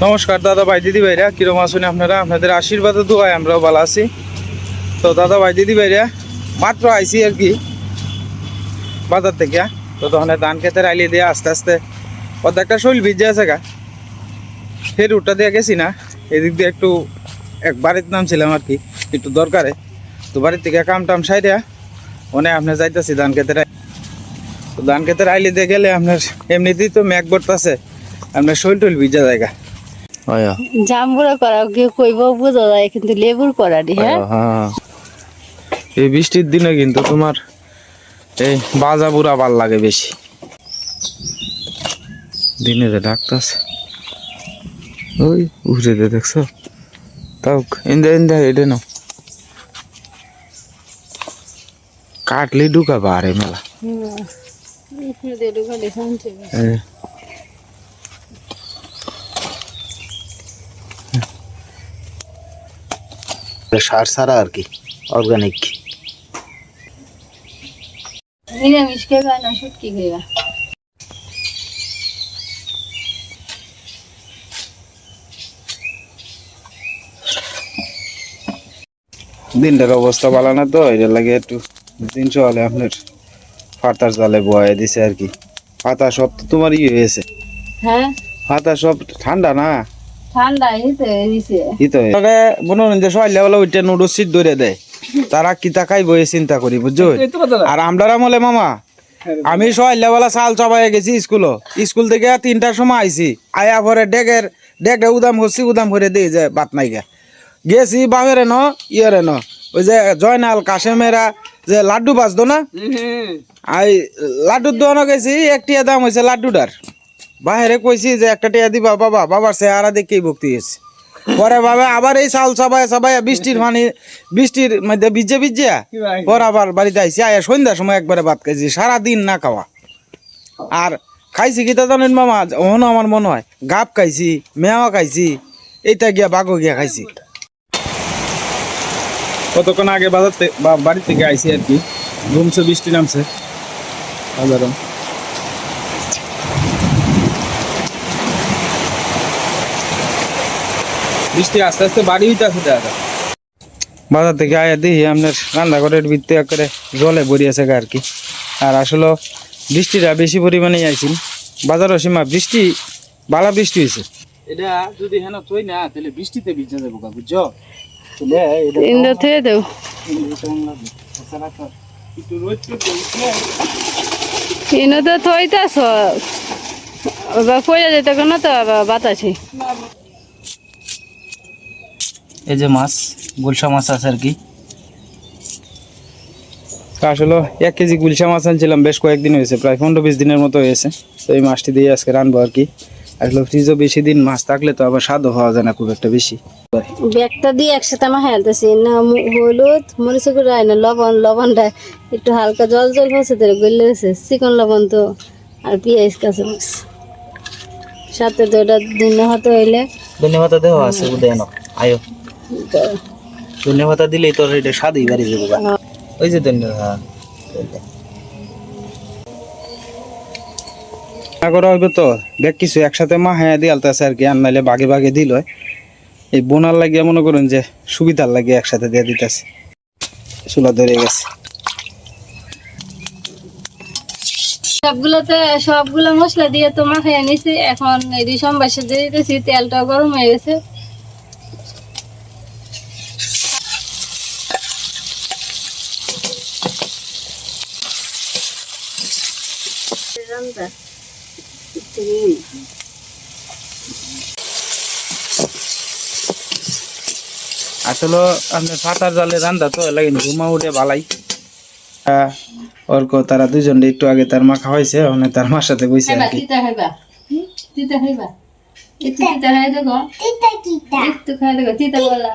নমস্কার, দাদা ভাই, দিদি ভাইরা, কিরম আছেন আপনারা? আপনাদের আশীর্বাদ দোয়ায় আমরাও ভালো আছি। তো দাদা ভাই, দিদি ভাইরা, মাত্র আইসি আর কি বাজার থেকে। তো তখন ধান খেতের আইলি দিয়ে আস্তে আস্তে অর্ধেকটা শৈল ভিজে আছে গা। ফের উঠটা দিয়ে গেছি না, এদিক দিয়ে একটু এক বাড়ির নামছিলাম আর কি, একটু দরকারে। তো বাড়ির থেকে কাম টাম সাইডে মনে হয় আপনার যাইতেছি ধান আই- তো ধান খেতের আইলি দিয়ে গেলে আপনার এমনিতেই তো ম্যাক বর্তাছে, আপনার শৈল টৈল ভিজা জায়গা জাম্বুরা করা কেউ কইব বোঝা যায় কিন্তু লেবুর করা দি হ্যাঁ? হ্যাঁ। এই বৃষ্টির দিনে কিন্তু তোমার এই বাজা বুড়া ভালো লাগে বেশি। দিনে রে ডাকতাছে ওই উঠে দে দেখছ? তাও ইন্দা ইন্দা এটা নাও। কাটলি ঢুকা বারে মেলা। সার ছাড়া আর কি অর্গানিক নিরামিষ খেবা না শুটকি খেবা দিনটার অবস্থা ভালো না তো এটার লাগে একটু দিন চলে আপনার। ফাতার জালে বয়ে দিছে আর কি। পাতা সব তো তোমার ইয়ে হয়েছে হ্যাঁ? পাতা সব ঠান্ডা না? দেয় তারা খাইব চিন্তা করি বুঝছ? আর আমরা মামা আমি সবাই চাল চাবাই গেছি স্কুল স্কুল থেকে তিনটার সময় আইছি আয়া পরে ডেকের ডেকে উদাম করছি উদাম করে দিয়ে যায় বাত নাইকা গেছি বাপেরে ন ইয়েরে ন ওই যে জয়নাল কাশেমেরা যে লাড্ডু বাজতো না? আই লাড্ডুর দোকানে গেছি একটি দাম হয়েছে লাড্ডুটার। বাহিরে কইছি যে একটা টিয়া দিবা বাবা বাবার চেহারা দেখেই ভক্তি গেছে পরে বাবা আবার এই চাল সবাই সবাই বৃষ্টির পানি বৃষ্টির মধ্যে ভিজে ভিজে পর আবার বাড়িতে আইসি আয়া সন্ধ্যার সময় একবারে ভাত খাইছি সারাদিন না খাওয়া। আর খাইছি কি তা জানেন মামা? ওহন আমার মনে হয় গাপ খাইছি মেওয়া খাইছি এইটা গিয়া বাগো গিয়া খাইছি। কতক্ষণ আগে বাজার থেকে বাড়ি থেকে আইছি আর কি। ঘুমছে বৃষ্টি নামছে। বাজারও। বৃষ্টি আস্তে আস্তে বাড়ি হইতে আছে দাদা বাজার থেকে আয়া দিই আপনার রান্নাঘরের ভিত্তি করে জলে ভরিয়েছে আর কি। আর আসলে বৃষ্টিটা বেশি পরিমাণে আইছিল। বাজারও সীমা বৃষ্টি বালা বৃষ্টি হয়েছে এটা যদি হেন থই না তাহলে বৃষ্টিতে ভিজে যাব গা বুঝছ? তাহলে এটা থেকে দেও একটু রোদ করতে উঠলে ইনো তো থইতাছ। কইয়া যেতে কেন তো বাতাসি। এই যে মাছ গুলশা মাছ আছে আর কি। আসলে এক কেজি গুলশা মাছ আনছিলাম বেশ কয়েকদিন হয়েছে প্রায় পনেরো বিশ দিনের মতো হয়েছে। তো এই মাছটি দিয়ে আজকে রানবো আর কি। আসলে ফ্রিজও বেশি দিন মাছ থাকলে তো আবার স্বাদও হওয়া যায় না খুব একটা বেশি। ব্যাগটা দিয়ে একসাথে আমার হেলতেছি না হলুদ মরিচ গুঁড়ো না লবণ লবণটা একটু হালকা জল জল হচ্ছে ধরে গলে গেছে চিকন লবণ তো আর পেঁয়াজ কাঁচা মাছ সাথে তো ওটা দিন হতে হইলে ধন্যবাদ দেওয়া আছে উদয় না ধন্যবাদ দিলেই তোর এটা স্বাদই বাড়ি যাব গা। ওই যে ধন্যবাদ। করা হইবে তো দেখ কিছু একসাথে মা হ্যাঁ দিয়ে আর কি আর নাইলে বাগে বাগে দিল। এই বোনার লাগিয়ে মনে করুন যে সুবিধার লাগিয়ে একসাথে দিয়ে দিতেছে। চুলা ধরে গেছে। সবগুলোতে সবগুলো মশলা দিয়ে তো মাখাই নিছি এখন এই সম্বাসে দিয়ে দিতেছি তেলটা গরম হয়ে গেছে। আসলে আপনার ফাটার জালে রান্দা তো লাগে ঘুমা উঠে বালাই। আহ, ওর কো তারা দুজন একটু আগে তার মা খাওয়াইছে ওখানে তার মার সাথে বইছে আর খাইবা কি তিতা খাইবা? তিতা খাইবা? একটু তিতা খাই দেখো। একটু খাই দেখো তিতা বলা।